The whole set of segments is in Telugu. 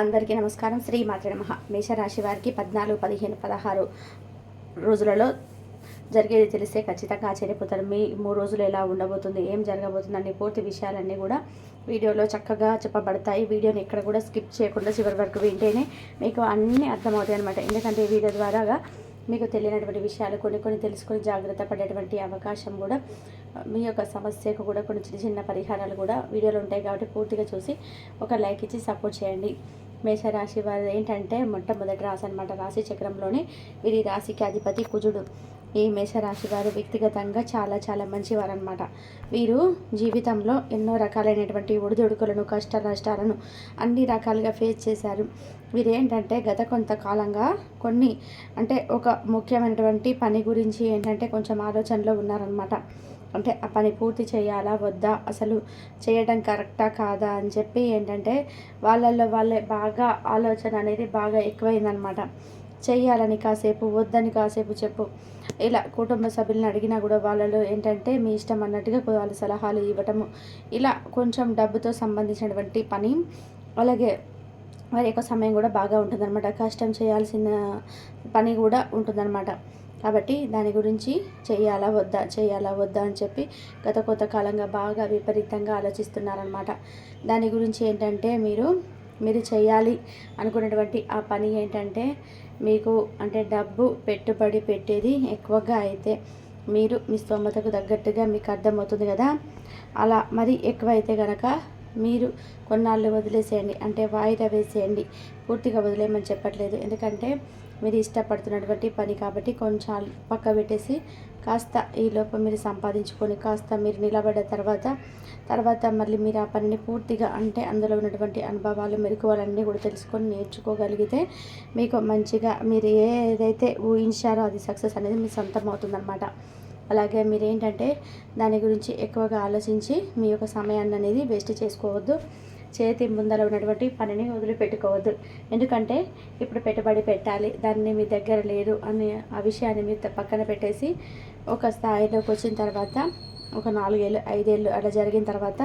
అందరికీ నమస్కారం. శ్రీ మాత్ర నమ. మేషరాశి వారికి పద్నాలుగు పదిహేను పదహారు రోజులలో జరిగేది తెలిస్తే ఖచ్చితంగా ఆశ్చర్యపోతారు. మీ మూడు రోజులు ఎలా ఉండబోతుంది ఏం జరగబోతుంది పూర్తి విషయాలన్నీ కూడా వీడియోలో చక్కగా చెప్పబడతాయి. వీడియోని ఎక్కడ కూడా స్కిప్ చేయకుండా చివరి వరకు వింటేనే మీకు అన్నీ అర్థమవుతాయి అనమాట ఎందుకంటే ఈ వీడియో ద్వారాగా మీకు తెలియనటువంటి విషయాలు కొన్ని కొన్ని తెలుసుకొని జాగ్రత్త పడేటువంటి అవకాశం కూడా మీ యొక్క సమస్యకు కూడా కొన్ని చిన్న చిన్న పరిహారాలు కూడా వీడియోలు ఉంటాయి కాబట్టి పూర్తిగా చూసి ఒక లైక్ ఇచ్చి సపోర్ట్ చేయండి. మేషరాశి వారు ఏంటంటే మొట్టమొదటి రాశి అనమాట రాశి చక్రంలోనే వీరి రాశికి అధిపతి కుజుడు. ఈ మేషరాశి వారు వ్యక్తిగతంగా చాలా చాలా మంచివారు అనమాట వీరు జీవితంలో ఎన్నో రకాలైనటువంటి ఒడిదొడుకులను కష్ట నష్టాలను అన్ని రకాలుగా ఫేస్ చేశారు. వీరు ఏంటంటే గత కొంతకాలంగా కొన్ని అంటే ఒక ముఖ్యమైనటువంటి పని గురించి ఏంటంటే కొంచెం ఆలోచనలో ఉన్నారనమాట అంటే ఆ పని పూర్తి చేయాలా వద్దా అసలు చేయడం కరెక్టా కాదా అని చెప్పి ఏంటంటే వాళ్ళల్లో వాళ్ళే బాగా ఆలోచన అనేది బాగా ఎక్కువైందనమాట. చేయాలని కాసేపు వద్దని కాసేపు చెప్పు. ఇలా కుటుంబ సభ్యులను అడిగినా కూడా వాళ్ళలో ఏంటంటే మీ ఇష్టం అన్నట్టుగా వాళ్ళ సలహాలు ఇవ్వటము. ఇలా కొంచెం డబ్బుతో సంబంధించినటువంటి పని. అలాగే వారి యొక్క సమయం కూడా బాగా ఉంటుందన్నమాట కష్టం చేయాల్సిన పని కూడా ఉంటుందన్నమాట కాబట్టి దాని గురించి చేయాలా వద్దా చేయాలా వద్దా అని చెప్పి గత కొత్త కాలంగా బాగా విపరీతంగా ఆలోచిస్తున్నారనమాట దాని గురించి ఏంటంటే మీరు మీరు చేయాలి అనుకున్నటువంటి ఆ పని ఏంటంటే మీకు అంటే డబ్బు పెట్టుబడి పెట్టేది ఎక్కువగా అయితే మీరు మీ స్తోమతకు తగ్గట్టుగా మీకు అర్థమవుతుంది కదా. అలా మరి ఎక్కువైతే కనుక మీరు కొన్నాళ్ళు వదిలేసేయండి అంటే వాయిదా వేసేయండి పూర్తిగా వదిలేయమని చెప్పట్లేదు. ఎందుకంటే మీరు ఇష్టపడుతున్నటువంటి పని కాబట్టి కొంచెం పక్క పెట్టేసి కాస్త ఈ లోపం మీరు సంపాదించుకొని కాస్త మీరు నిలబడ్డ తర్వాత తర్వాత మళ్ళీ మీరు ఆ పనిని పూర్తిగా అంటే అందులో ఉన్నటువంటి అనుభవాలు మెరుగువాలన్నీ కూడా తెలుసుకొని నేర్చుకోగలిగితే మీకు మంచిగా మీరు ఏదైతే ఊహించారో అది సక్సెస్ అనేది మీ సొంతం అవుతుందన్నమాట. అలాగే మీరు ఏంటంటే దాని గురించి ఎక్కువగా ఆలోచించి మీ యొక్క సమయాన్ని అనేది వేస్ట్ చేసుకోవద్దు. చేతి ముందర ఉన్నటువంటి పనిని వదిలిపెట్టుకోవద్దు. ఎందుకంటే ఇప్పుడు పెట్టుబడి పెట్టాలి దాన్ని మీ దగ్గర లేదు అని ఆ విషయాన్ని మీరు పక్కన పెట్టేసి ఒక స్థాయిలోకి వచ్చిన తర్వాత ఒక నాలుగేళ్ళు ఐదేళ్ళు అలా జరిగిన తర్వాత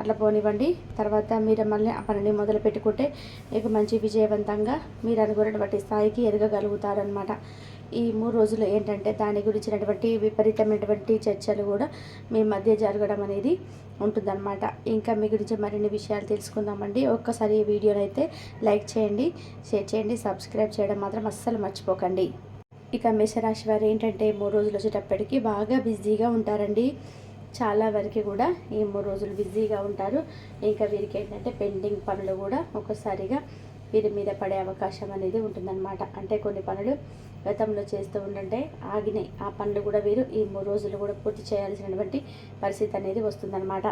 అట్లా పోనివ్వండి. తర్వాత మీరు మళ్ళీ ఆ పనిని మొదలు పెట్టుకుంటే మీకు మంచి విజయవంతంగా మీరు అనుకున్నటువంటి స్థాయికి ఎదగగలుగుతారనమాట ఈ మూడు రోజులు ఏంటంటే దాని గురించినటువంటి విపరీతమైనటువంటి చర్చలు కూడా మీ మధ్య జరగడం అనేది ఉంటుందన్నమాట. ఇంకా మీ గురించి మరిన్ని విషయాలు తెలుసుకుందామండి. ఒక్కసారి ఈ వీడియోని అయితే లైక్ చేయండి షేర్ చేయండి సబ్స్క్రైబ్ చేయడం మాత్రం అస్సలు మర్చిపోకండి. ఇక మేషరాశి వారు ఏంటంటే మూడు రోజులు వచ్చేటప్పటికి బాగా బిజీగా ఉంటారండి. చాలా వరకు కూడా ఈ మూడు రోజులు బిజీగా ఉంటారు. ఇంకా వీరికి ఏంటంటే పెండింగ్ పనులు కూడా ఒకసారిగా వీరి మీద పడే అవకాశం అనేది ఉంటుందన్నమాట. అంటే కొన్ని పనులు గతంలో చేస్తూ ఉండంటే ఆగినాయి ఆ పనులు కూడా వీరు. ఈ మూడు రోజులు కూడా పూర్తి చేయాల్సినటువంటి పరిస్థితి అనేది వస్తుందన్నమాట.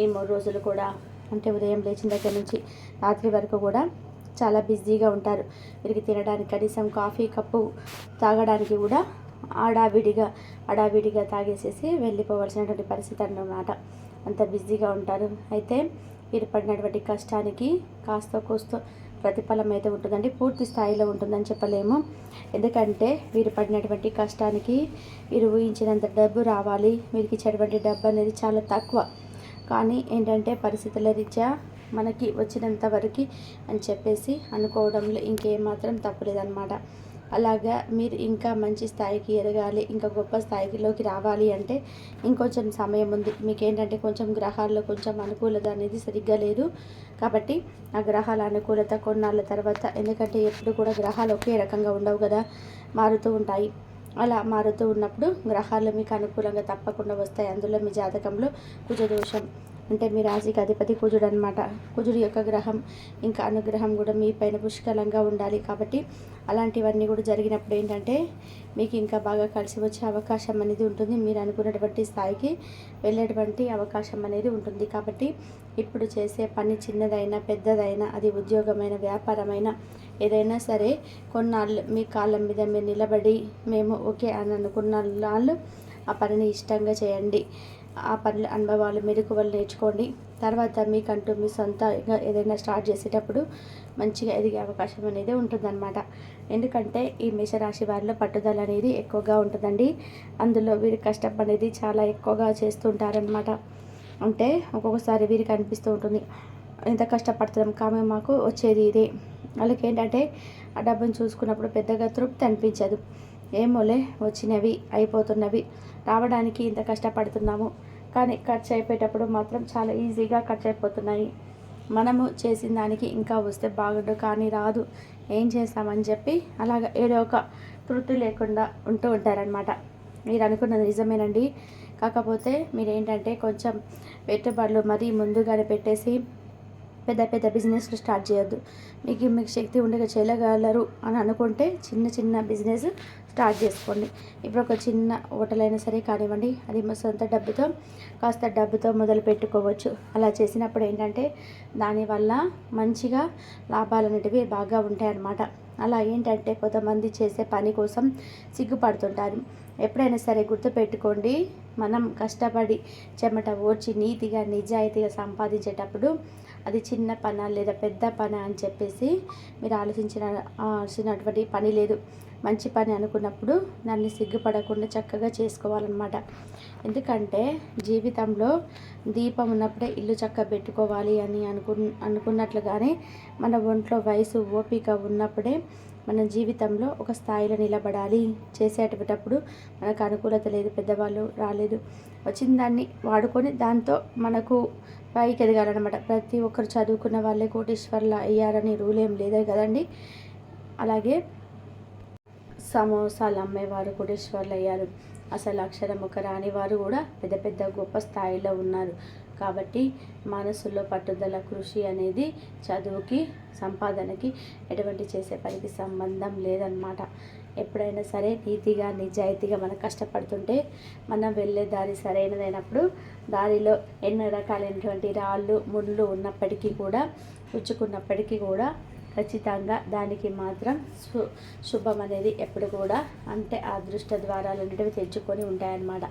ఈ మూడు రోజులు కూడా అంటే ఉదయం లేచిన దగ్గర నుంచి రాత్రి వరకు కూడా చాలా బిజీగా ఉంటారు. వీరికి తినడానికి కనీసం కాఫీ కప్పు తాగడానికి కూడా ఆడావిడిగా అడావిడిగా తాగేసేసి వెళ్ళిపోవాల్సినటువంటి పరిస్థితి అన్నమాట. అంత బిజీగా ఉంటారు. అయితే వీరు పడినటువంటి కష్టానికి కాస్త కోస్తో ప్రతిఫలం అయితే ఉంటుందండి పూర్తి స్థాయిలో ఉంటుందని చెప్పలేము. ఎందుకంటే వీరు పడినటువంటి కష్టానికి వీరు ఊహించినంత డబ్బు రావాలి వీరికి ఇచ్చేటువంటి డబ్బు అనేది చాలా తక్కువ. కానీ ఏంటంటే పరిస్థితుల రీత్యా మనకి వచ్చినంత వరకు అని చెప్పేసి అనుకోవడంలో ఇంకేమాత్రం తప్పులేదన్నమాట. అలాగా మీరు ఇంకా మంచి స్థాయికి ఎదగాలి ఇంకా గొప్ప స్థాయిలోకి రావాలి అంటే ఇంకొంచెం సమయం ఉంది. మీకు ఏంటంటే కొంచెం గ్రహాల్లో కొంచెం అనుకూలత అనేది సరిగ్గా లేదు. కాబట్టి ఆ గ్రహాల అనుకూలత కొన్నాళ్ళ తర్వాత ఎందుకంటే ఎప్పుడు కూడా గ్రహాలు ఒకే రకంగా ఉండవు కదా మారుతూ ఉంటాయి. అలా మారుతూ ఉన్నప్పుడు గ్రహాలు మీకు అనుకూలంగా తప్పకుండా వస్తాయి. అందులో మీ జాతకంలో కుజదోషం అంటే మీ రాశికి అధిపతి కుజుడు అనమాట కుజుడు యొక్క గ్రహం ఇంకా అనుగ్రహం కూడా మీ పైన పుష్కలంగా ఉండాలి కాబట్టి అలాంటివన్నీ కూడా జరిగినప్పుడు ఏంటంటే మీకు ఇంకా బాగా కలిసి వచ్చే అవకాశం అనేది ఉంటుంది. మీరు అనుకున్నటువంటి స్థాయికి వెళ్ళేటువంటి అవకాశం అనేది ఉంటుంది. కాబట్టి ఇప్పుడు చేసే పని చిన్నదైనా పెద్దదైనా అది ఉద్యోగమైన వ్యాపారమైన ఏదైనా సరే కొన్నాళ్ళు మీ కాళ్ళ మీద మీరు నిలబడి మేము ఓకే అని అనుకున్న వాళ్ళు ఆ పనిని ఇష్టంగా చేయండి. ఆ పనుల అనుభవాలు మెలకువలు నేర్చుకోండి. తర్వాత మీకంటూ మీ సొంతంగా ఏదైనా స్టార్ట్ చేసేటప్పుడు మంచిగా ఎదిగే అవకాశం అనేది ఉంటుందన్నమాట. ఎందుకంటే ఈ మేషరాశి వారిలో పట్టుదల అనేది ఎక్కువగా ఉంటుందండి. అందులో వీరి కష్టం అనేది చాలా ఎక్కువగా చేస్తుంటారనమాట అంటే ఒక్కొక్కసారి వీరికి అనిపిస్తూ ఉంటుంది ఎంత కష్టపడుతున్నాం కానీ మాకు వచ్చేది ఇదే. వాళ్ళకి ఏంటంటే ఆ డబ్బును చూసుకున్నప్పుడు పెద్దగా తృప్తి అనిపించదు. ఏమోలే వచ్చినవి అయిపోతున్నవి. రావడానికి ఇంత కష్టపడుతున్నాము. కానీ ఖర్చు అయిపోయేటప్పుడు మాత్రం చాలా ఈజీగా ఖర్చు అయిపోతున్నాయి. మనము చేసిన దానికి ఇంకా వస్తే బాగుండు కానీ రాదు. ఏం చేస్తామని చెప్పి అలాగ ఏదో ఒక తృప్తి లేకుండా ఉంటూ ఉంటారనమాట మీరు అనుకున్నది నిజమేనండి. కాకపోతే మీరేంటంటే కొంచెం పెట్టుబడులు మరీ ముందుగానే పెట్టేసి పెద్ద పెద్ద బిజినెస్లు స్టార్ట్ చేయొద్దు. మీకు మీకు శక్తి ఉండగా చేయగలరు అని అనుకుంటే చిన్న చిన్న బిజినెస్ స్టార్ట్ చేసుకోండి. ఇప్పుడు ఒక చిన్న హోటల్ అయినా సరే కానివ్వండి అది మా సొంత డబ్బుతో కాస్త డబ్బుతో మొదలు పెట్టుకోవచ్చు. అలా చేసినప్పుడు ఏంటంటే దానివల్ల మంచిగా లాభాలు అనేటివి బాగా ఉంటాయి అన్నమాట. అలా ఏంటంటే కొంతమంది చేసే పని కోసం సిగ్గుపడుతుంటారు. ఎప్పుడైనా సరే గుర్తుపెట్టుకోండి మనం కష్టపడి చెమట ఓడ్చి నీతిగా నిజాయితీగా సంపాదించేటప్పుడు అది చిన్న పన లేదా పెద్ద పన అని చెప్పేసి మీరు ఆలోచించిన ఆలోచించినటువంటి పని లేదు. మంచి పని అనుకున్నప్పుడు దాన్ని సిగ్గుపడకుండా చక్కగా చేసుకోవాలన్నమాట. ఎందుకంటే జీవితంలో దీపం ఉన్నప్పుడే ఇల్లు చక్క పెట్టుకోవాలి అని అనుకు అనుకున్నట్లుగానే మన ఒంట్లో వయసు ఓపిక ఉన్నప్పుడే మన జీవితంలో ఒక స్థాయిలో నిలబడాలి. చేసేటప్పుడు మనకు అనుకూలత లేదు పెద్దవాళ్ళు రాలేదు. వచ్చిన దాన్ని వాడుకొని దాంతో మనకు పైకి ఎదగాలన్నమాట. ప్రతి ఒక్కరు చదువుకున్న వాళ్ళే కోటీశ్వర్లు అయ్యారని రూల్ ఏం లేదు కదండి. అలాగే సమోసాలు అమ్మేవారు కోటీశ్వర్లు అయ్యారు. అసలు అక్షరం ఒక రాని వారు కూడా పెద్ద పెద్ద గొప్ప స్థాయిలో ఉన్నారు. కాబట్టి మనసులో పట్టుదల కృషి అనేది చదువుకి సంపాదనకి ఎటువంటి చేసే పనికి సంబంధం లేదన్నమాట. ఎప్పుడైనా సరే నీతిగా నిజాయితీగా మనం కష్టపడుతుంటే మనం వెళ్ళే దారి సరైనదైనప్పుడు దారిలో ఎన్నో రకాలైనటువంటి రాళ్ళు ముళ్ళు ఉన్నప్పటికీ కూడా పుచ్చుకున్నప్పటికీ కూడా ఖచ్చితంగా దానికి మాత్రం శు శుభం అనేది ఎప్పుడు కూడా అంటే అదృష్ట ద్వారాలు అనేటివి తెచ్చుకొని ఉంటాయన్నమాట.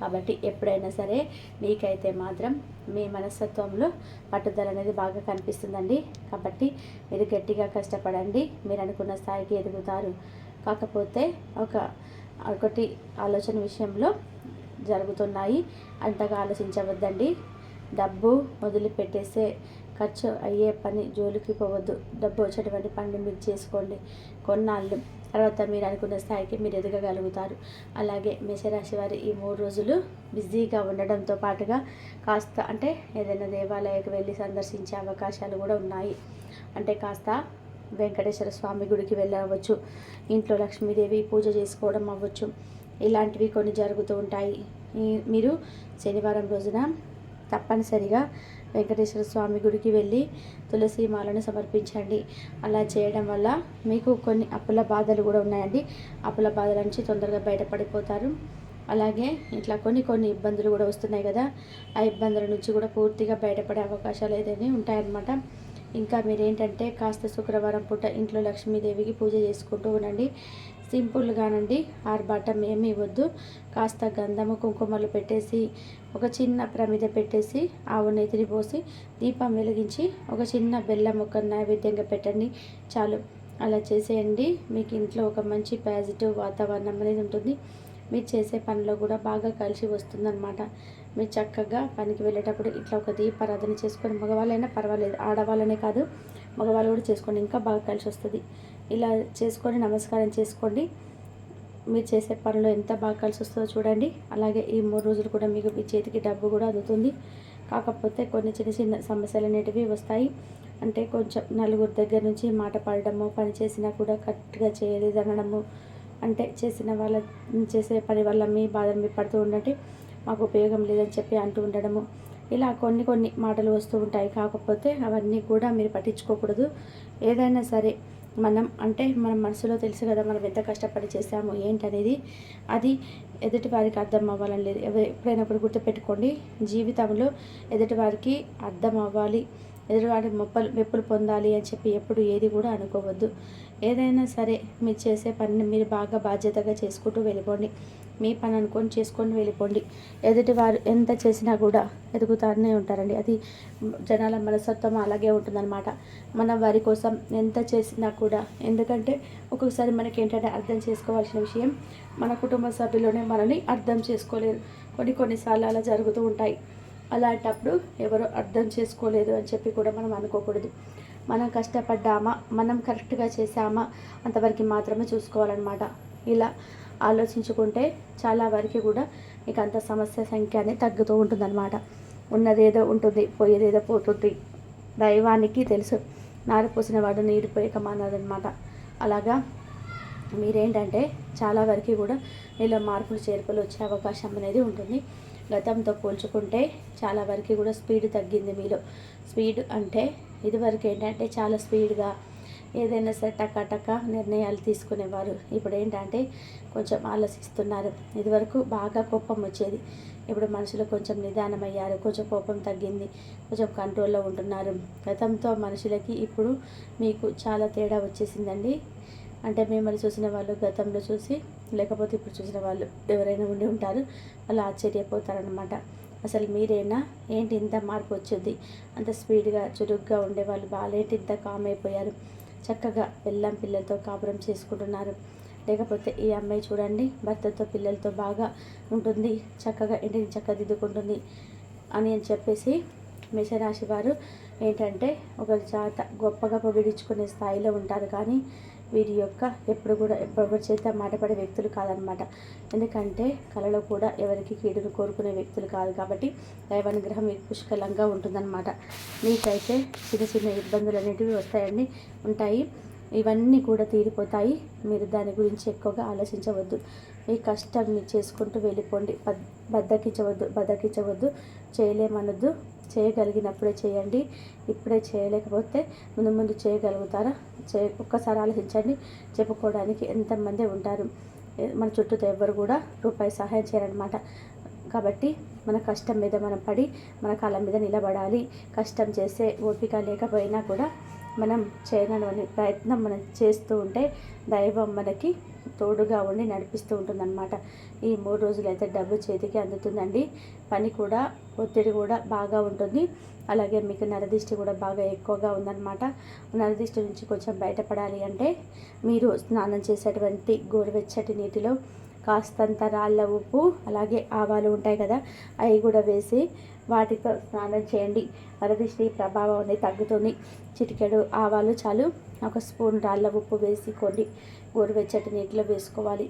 కాబట్టి ఎప్పుడైనా సరే మీకైతే మాత్రం మీ మనస్తత్వంలో పట్టుదల అనేది బాగా కనిపిస్తుందండి. కాబట్టి మీరు గట్టిగా కష్టపడండి. మీరు అనుకున్న స్థాయికి ఎదుగుతారు. కాకపోతే ఒక ఒకటి ఆలోచన విషయంలో జరుగుతున్నాయి. అంతగా ఆలోచించవద్దండి. డబ్బు వదిలిపెట్టేసే ఖర్చు అయ్యే పని జోలికి పోవద్దు. డబ్బు వచ్చేటువంటి పనిని మీరు చేసుకోండి. కొన్నాళ్ళు తర్వాత మీరు అనుకున్న స్థాయికి మీరు ఎదగగలుగుతారు. అలాగే మేషరాశి వారి ఈ మూడు రోజులు బిజీగా ఉండడంతో పాటుగా కాస్త అంటే ఏదైనా దేవాలయకు వెళ్ళి సందర్శించే అవకాశాలు కూడా ఉన్నాయి. అంటే కాస్త వెంకటేశ్వర స్వామి గుడికి వెళ్ళవచ్చు. ఇంట్లో లక్ష్మీదేవి పూజ చేసుకోవడం అవ్వచ్చు. ఇలాంటివి కొన్ని జరుగుతూ ఉంటాయి. మీరు శనివారం రోజున తప్పనిసరిగా వెంకటేశ్వర స్వామి గుడికి వెళ్ళి తులసి మాలను సమర్పించండి. అలా చేయడం వల్ల మీకు కొన్ని అప్పుల బాధలు కూడా ఉన్నాయండి. అప్పుల బాధల నుంచి తొందరగా బయటపడిపోతారు. అలాగే ఇట్లా కొన్ని కొన్ని ఇబ్బందులు కూడా వస్తున్నాయి కదా. ఆ ఇబ్బందుల నుంచి కూడా పూర్తిగా బయటపడే అవకాశాలు ఏదైనా ఉంటాయన్నమాట. ఇంకా మీరేంటంటే కాస్త శుక్రవారం పూట ఇంట్లో లక్ష్మీదేవికి పూజ చేసుకుంటూ ఉండండి. సింపుల్గానండి ఆర్భాటం ఏమీ వద్దు కాస్త గంధము కుంకుమలు పెట్టేసి ఒక చిన్న ప్రమిద పెట్టేసి ఆవు నెతిని పోసి దీపం వెలిగించి ఒక చిన్న బెల్లం ఒక నైవేద్యంగా పెట్టండి. చాలు. అలా చేసేయండి. మీకు ఇంట్లో ఒక మంచి పాజిటివ్ వాతావరణం అనేది ఉంటుంది. మీరు చేసే పనిలో కూడా బాగా కలిసి వస్తుందన్నమాట. మీరు చక్కగా పనికి వెళ్ళేటప్పుడు ఇట్లా ఒక దీపారాధన చేసుకొని మగవాళ్ళైనా పర్వాలేదు ఆడవాళ్ళనే కాదు మగవాళ్ళు కూడా చేసుకోండి. ఇంకా బాగా కలిసి వస్తుంది. ఇలా చేసుకొని నమస్కారం చేసుకోండి. మీరు చేసే పనిలో ఎంత బాగా కలిసి వస్తుందో చూడండి. అలాగే ఈ మూడు రోజులు కూడా మీకు మీ చేతికి డబ్బు కూడా అందుతుంది. కాకపోతే కొన్ని చిన్న చిన్న సమస్యలు అనేటివి వస్తాయి. అంటే కొంచెం నలుగురు దగ్గర నుంచి మాట పడడము పని చేసినా కూడా కరెక్ట్గా చేయలేదు అనడము అంటే చేసిన వాళ్ళ చేసే పని వల్ల మీ బాధ మీ పడుతూ ఉండంటే మాకు ఉపయోగం లేదని చెప్పి అంటూ ఉండడము. ఇలా కొన్ని కొన్ని మాటలు వస్తూ ఉంటాయి. కాకపోతే అవన్నీ కూడా మీరు పట్టించుకోకూడదు. ఏదైనా సరే మనం అంటే మన మనసులో తెలుసు కదా మనం ఎంత కష్టపడి చేసాము ఏంటనేది. అది ఎదుటి వారికి అర్థం అవ్వాలని లేదు. ఎప్పుడైనా గుర్తుపెట్టుకోండి జీవితంలో ఎదుటి వారికి అర్థం అవ్వాలి. ఎదురువాడి మొప్పలు మెప్పులు పొందాలి అని చెప్పి ఎప్పుడు ఏది కూడా అనుకోవద్దు. ఏదైనా సరే మీరు చేసే పనిని మీరు బాగా బాధ్యతగా చేసుకుంటూ వెళ్ళిపోండి. మీ పని అనుకొని చేసుకొని వెళ్ళిపోండి. ఎదుటి వారు ఎంత చేసినా కూడా ఎదుగుతానే ఉంటారండి. అది జనాల మనస్తత్వం అలాగే ఉంటుందన్నమాట. మన వారి కోసం ఎంత చేసినా కూడా ఎందుకంటే ఒక్కొక్కసారి మనకి ఏంటంటే అర్థం చేసుకోవాల్సిన విషయం మన కుటుంబ సభ్యులోనే మనల్ని అర్థం చేసుకోలేరు. కొన్ని కొన్నిసార్లు అలా జరుగుతూ ఉంటాయి. అలాంటప్పుడు ఎవరు అర్థం చేసుకోలేదు అని చెప్పి కూడా మనం అనుకోకూడదు. మనం కష్టపడ్డామా మనం కరెక్ట్గా చేసామా అంతవరకు మాత్రమే చూసుకోవాలన్నమాట. ఇలా ఆలోచించుకుంటే చాలా వరకు కూడా మీకు అంత సమస్య సంఖ్య అనేది తగ్గుతూ ఉంటుందన్నమాట. ఉన్నదేదో ఉంటుంది పోయేదేదో పోతుంది. దైవానికి తెలుసు. నారు పోసిన వాడు నీరు పోయక మానదనమాట అలాగా మీరేంటంటే చాలా వరకు కూడా మీలో మార్పులు చేర్పులు వచ్చే అవకాశం అనేది ఉంటుంది. గతంతో పోల్చుకుంటే చాలా వరకు కూడా స్పీడ్ తగ్గింది మీలో. స్పీడ్ అంటే ఇదివరకు ఏంటంటే చాలా స్పీడ్గా ఏదైనా సరే టకా టకా నిర్ణయాలు తీసుకునేవారు. ఇప్పుడు ఏంటంటే కొంచెం ఆలోచిస్తున్నారు ఇదివరకు బాగా కోపం వచ్చేది. ఇప్పుడు మనుషులు కొంచెం నిదానమయ్యారు. కొంచెం కోపం తగ్గింది. కొంచెం కంట్రోల్లో ఉంటున్నారు. గతంతో మనుషులకి ఇప్పుడు మీకు చాలా తేడా వచ్చేసిందండి. అంటే మిమ్మల్ని చూసిన వాళ్ళు గతంలో చూసి లేకపోతే ఇప్పుడు చూసిన వాళ్ళు ఎవరైనా ఉండి ఉంటారు వాళ్ళు ఆశ్చర్యపోతారనమాట అసలు మీరేనా? ఏంటి ఇంత మార్పు వచ్చింది? అంత స్పీడ్గా చురుగ్గా ఉండేవాళ్ళు వాళ్ళేంటి ఇంత కామ్ అయిపోయారు? చక్కగా పిల్లం పిల్లలతో కాపురం చేసుకుంటున్నారు. లేకపోతే ఈ అమ్మాయి చూడండి భర్తతో పిల్లలతో బాగా ఉంటుంది చక్కగా ఇంటిని చక్కదిద్దుకుంటుంది అని అని చెప్పేసి మేషరాశి వారు ఏంటంటే ఒక జాత గొప్పగా పొగిడించుకునే స్థాయిలో ఉంటారు. కానీ వీరి యొక్క ఎప్పుడు కూడా ఎవరి చేత మాటపడే వ్యక్తులు కాదనమాట ఎందుకంటే కళలో కూడా ఎవరికి కీడును కోరుకునే వ్యక్తులు కాదు కాబట్టి దైవానుగ్రహం మీకు పుష్కలంగా ఉంటుందన్నమాట. మీకైతే చిన్న చిన్న ఇబ్బందులు అనేటివి వస్తాయండి ఉంటాయి. ఇవన్నీ కూడా తీరిపోతాయి. మీరు దాని గురించి ఎక్కువగా ఆలోచించవద్దు. మీ కష్టం మీరు చేసుకుంటూ వెళ్ళిపోండి. బద్దకించవద్దు బద్దకించవద్దు చేయలేమనొద్దు. చేయగలిగినప్పుడే చేయండి ఇప్పుడే చేయలేకపోతే ముందు ముందు చేయగలుగుతారా? చే ఒక్కసారి ఆలోచించండి. చెప్పుకోవడానికి ఎంతమంది ఉంటారు. మన చుట్టూతో ఎవ్వరు కూడా రూపాయి సహాయం చేయరనమాట కాబట్టి మన కష్టం మీద మనం పడి మన కాళ్ళ మీద నిలబడాలి. కష్టం చేసే ఓపిక లేకపోయినా కూడా మనం చేయనని ప్రయత్నం మనం చేస్తూ ఉంటే దైవం మనకి తోడుగా ఉండి నడిపిస్తూ ఉంటుందన్నమాట. ఈ మూడు రోజులు అయితే డబ్బు చేతికి అందుతుందండి. పని కూడా ఒత్తిడి కూడా బాగా ఉంటుంది. అలాగే మీకు నరదిష్టి కూడా బాగా ఎక్కువగా ఉందన్నమాట. నరదిష్టి నుంచి కొంచెం బయటపడాలి అంటే మీరు స్నానం చేసేటువంటి గోరువెచ్చటి నీటిలో కాస్తంత రాళ్ళ ఉప్పు అలాగే ఆవాలు ఉంటాయి కదా అవి కూడా వేసి వాటితో స్నానం చేయండి. నరదిష్టి ప్రభావం అనేది తగ్గుతుంది. చిటికెడు ఆవాలు చాలు. ఒక స్పూన్ రాళ్ళ ఉప్పు వేసి గోరువెచ్చటి నీటిలో వేసుకోవాలి.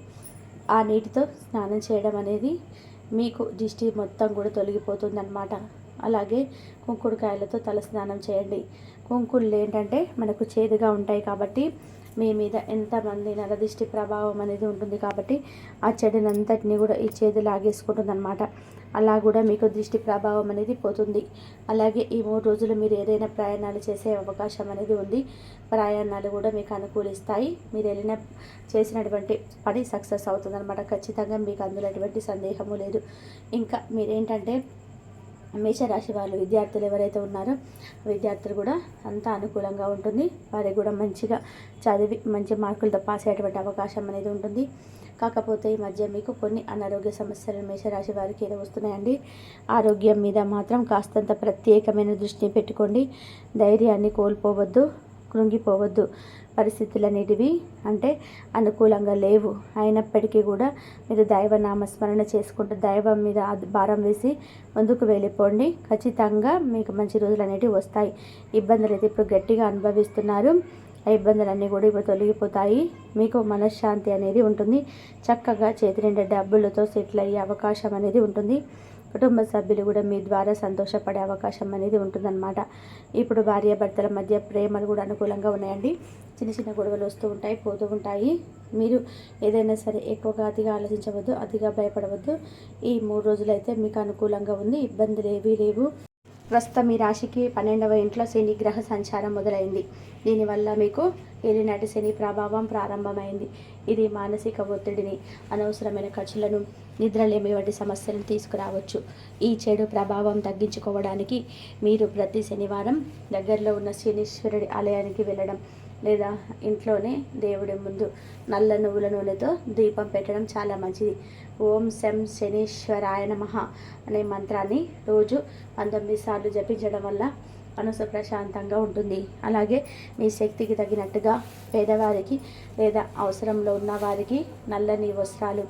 ఆ నీటితో స్నానం చేయడం అనేది మీకు దిష్టి మొత్తం కూడా తొలగిపోతుంది అనమాట అలాగే కుంకుడుకాయలతో తల స్నానం చేయండి. కుంకుళ్ళు ఏంటంటే మనకు చేదుగా ఉంటాయి కాబట్టి మీ మీద ఎంతమంది నరదిష్టి ప్రభావం అనేది ఉంటుంది కాబట్టి ఆ చెడునంతటిని కూడా ఈ చేదు లాగేసుకుంటుంది అనమాట అలా కూడా మీకు దృష్టి ప్రభావం అనేది పోతుంది. అలాగే ఈ మూడు రోజులు మీరు ఏదైనా ప్రయాణాలు చేసే అవకాశం అనేది ఉంది. ప్రయాణాలు కూడా మీకు అనుకూలిస్తాయి. మీరు వెళ్ళిన చేసినటువంటి పని సక్సెస్ అవుతుందన్నమాట. ఖచ్చితంగా మీకు అందులో ఎటువంటి సందేహము లేదు. ఇంకా మీరేంటంటే మేషరాశి వాళ్ళు విద్యార్థులు ఎవరైతే ఉన్నారో విద్యార్థులు కూడా అంతా అనుకూలంగా ఉంటుంది. వారికి కూడా మంచిగా చదివి మంచి మార్కులతో పాస్ అయ్యేటువంటి అవకాశం అనేది ఉంటుంది. కాకపోతే ఈ మధ్య మీకు కొన్ని అనారోగ్య సమస్యలు మేషరాశి వారికి ఏదో వస్తున్నాయండి. ఆరోగ్యం మీద మాత్రం కాస్తంత ప్రత్యేకమైన దృష్టిని పెట్టుకోండి. ధైర్యాన్ని కోల్పోవద్దు కృంగిపోవద్దు. పరిస్థితులన్నిటివి అంటే అనుకూలంగా లేవు. అయినప్పటికీ కూడా మీరు దైవ నామస్మరణ చేసుకుంటూ దైవం మీద భారం వేసి ముందుకు వెళ్ళిపోండి. ఖచ్చితంగా మీకు మంచి రోజులు అనేటివి వస్తాయి. ఇబ్బందులు అయితే ఇప్పుడు గట్టిగా అనుభవిస్తున్నారు. ఆ ఇబ్బందులన్నీ కూడా ఇప్పుడు తొలగిపోతాయి. మీకు మనశ్శాంతి అనేది ఉంటుంది. చక్కగా చేతి నిండా డబ్బులతో సెటిల్ అయ్యే అవకాశం అనేది ఉంటుంది. కుటుంబ సభ్యులు కూడా మీ ద్వారా సంతోషపడే అవకాశం అనేది ఉంటుందన్నమాట. ఇప్పుడు భార్యాభర్తల మధ్య ప్రేమలు కూడా అనుకూలంగా ఉన్నాయండి. చిన్న చిన్న గొడవలు వస్తూ ఉంటాయి పోతూ ఉంటాయి. మీరు ఏదైనా సరే ఎక్కువగా అతిగా ఆలోచించవద్దు అతిగా భయపడవద్దు. ఈ మూడు రోజులైతే మీకు అనుకూలంగా ఉంది. ఇబ్బందులు ఏవీ లేవు. ప్రస్తుతం మీ రాశికి పన్నెండవ ఇంట్లో శని గ్రహ సంచారం మొదలైంది. దీనివల్ల మీకు ఏలినాటి శని ప్రభావం ప్రారంభమైంది. ఇది మానసిక ఒత్తిడిని అనవసరమైన ఖర్చులను నిద్రలేమి వంటి సమస్యలను తీసుకురావచ్చు. ఈ చెడు ప్రభావం తగ్గించుకోవడానికి మీరు ప్రతి శనివారం దగ్గరలో ఉన్న శనీశ్వరుడి ఆలయానికి వెళ్ళడం లేదా ఇంట్లోనే దేవుడి ముందు నల్ల నువ్వుల నూనెతో దీపం పెట్టడం చాలా మంచిది. ఓం శం శనీశ్వరాయ నమ అనే మంత్రాన్ని రోజు పంతొమ్మిది సార్లు జపించడం వల్ల మనసు ప్రశాంతంగా ఉంటుంది. అలాగే మీ శక్తికి తగినట్టుగా పేదవారికి లేదా అవసరంలో ఉన్న వారికి నల్లని వస్త్రాలు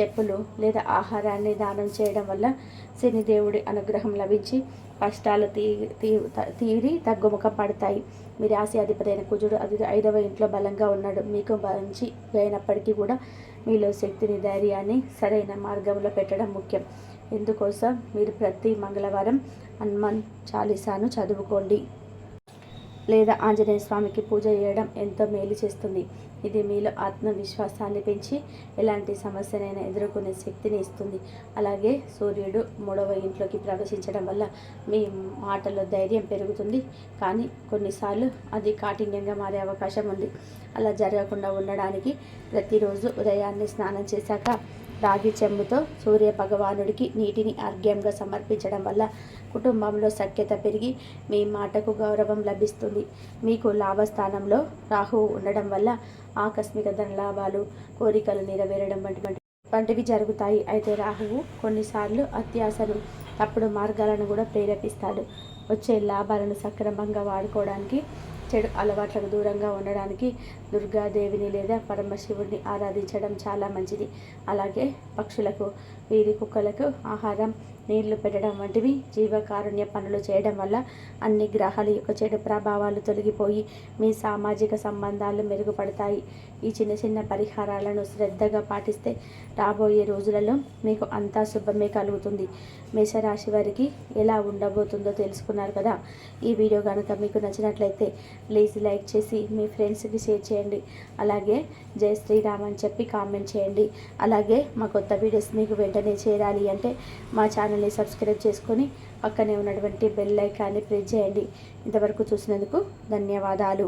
చెప్పులు లేదా ఆహారాన్ని దానం చేయడం వల్ల శనిదేవుడి అనుగ్రహం లభించి కష్టాలు తీ తీ- తీరి తగ్గుముఖం పడతాయి. మీ రాశి అధిపతి అయిన కుజుడు అది ఐదవ ఇంట్లో బలంగా ఉన్నాడు. మీకు మంచి అయినప్పటికీ కూడా మీలో శక్తిని ధైర్యాన్ని సరైన మార్గంలో పెట్టడం ముఖ్యం. ఎందుకోసం? మీరు ప్రతి మంగళవారం హనుమాన్ చాలీసాను చదువుకోండి. లేదా ఆంజనేయ స్వామికి పూజ చేయడం ఎంతో మేలు చేస్తుంది. ఇది మీలో ఆత్మవిశ్వాసాన్ని పెంచి ఎలాంటి సమస్యనైనా ఎదుర్కొనే శక్తిని ఇస్తుంది. అలాగే సూర్యుడు మూడవ ఇంట్లోకి ప్రవేశించడం వల్ల మీ మాటలో ధైర్యం పెరుగుతుంది. కానీ కొన్నిసార్లు అది కాఠిన్యంగా మారే అవకాశం ఉంది. అలా జరగకుండా ఉండడానికి ప్రతిరోజు ఉదయాన్నే స్నానం చేశాక రాగి చెంబుతో సూర్య భగవానుడికి నీటిని అర్ఘ్యంగా సమర్పించడం వల్ల కుటుంబంలో సఖ్యత పెరిగి మీ మాటకు గౌరవం లభిస్తుంది. మీకు లాభస్థానంలో రాహువు ఉండడం వల్ల ఆకస్మిక ధన లాభాలు కోరికలు నెరవేరడం వంటి వంటి వంటివి జరుగుతాయి. అయితే రాహువు కొన్నిసార్లు అత్యాశను తప్పుడు మార్గాలను కూడా ప్రేరేపిస్తాడు. వచ్చే లాభాలను సక్రమంగా వాడుకోవడానికి చెడు అలవాట్లకు దూరంగా ఉండడానికి దుర్గాదేవిని లేదా పరమశివుడిని ఆరాధించడం చాలా మంచిది. అలాగే పక్షులకు వీరి కుక్కలకు ఆహారం నీళ్ళు పెట్టడం వంటివి జీవకారుణ్య పనులు చేయడం వల్ల అన్ని గ్రహాల యొక్క చెడు ప్రభావాలు తొలగిపోయి మీ సామాజిక సంబంధాలు మెరుగుపడతాయి. ఈ చిన్న చిన్న పరిహారాలను శ్రద్ధగా పాటిస్తే రాబోయే రోజులలో మీకు అంతా శుభమే కలుగుతుంది. మేషరాశి వారికి ఎలా ఉండబోతుందో తెలుసుకున్నారు కదా? ఈ వీడియో కనుక మీకు నచ్చినట్లయితే ప్లీజ్ లైక్ చేసి మీ ఫ్రెండ్స్కి షేర్ చేయండి. అలాగే జై శ్రీరామ్ అని చెప్పి కామెంట్ చేయండి. అలాగే మా కొత్త వీడియోస్ మీకు వెంటనే చేరాలి అంటే మా ఛానల్ని సబ్స్క్రైబ్ చేసుకొని పక్కనే ఉన్నటువంటి బెల్ ఐకాన్ని ప్రెస్ చేయండి. ఇంతవరకు చూసినందుకు ధన్యవాదాలు.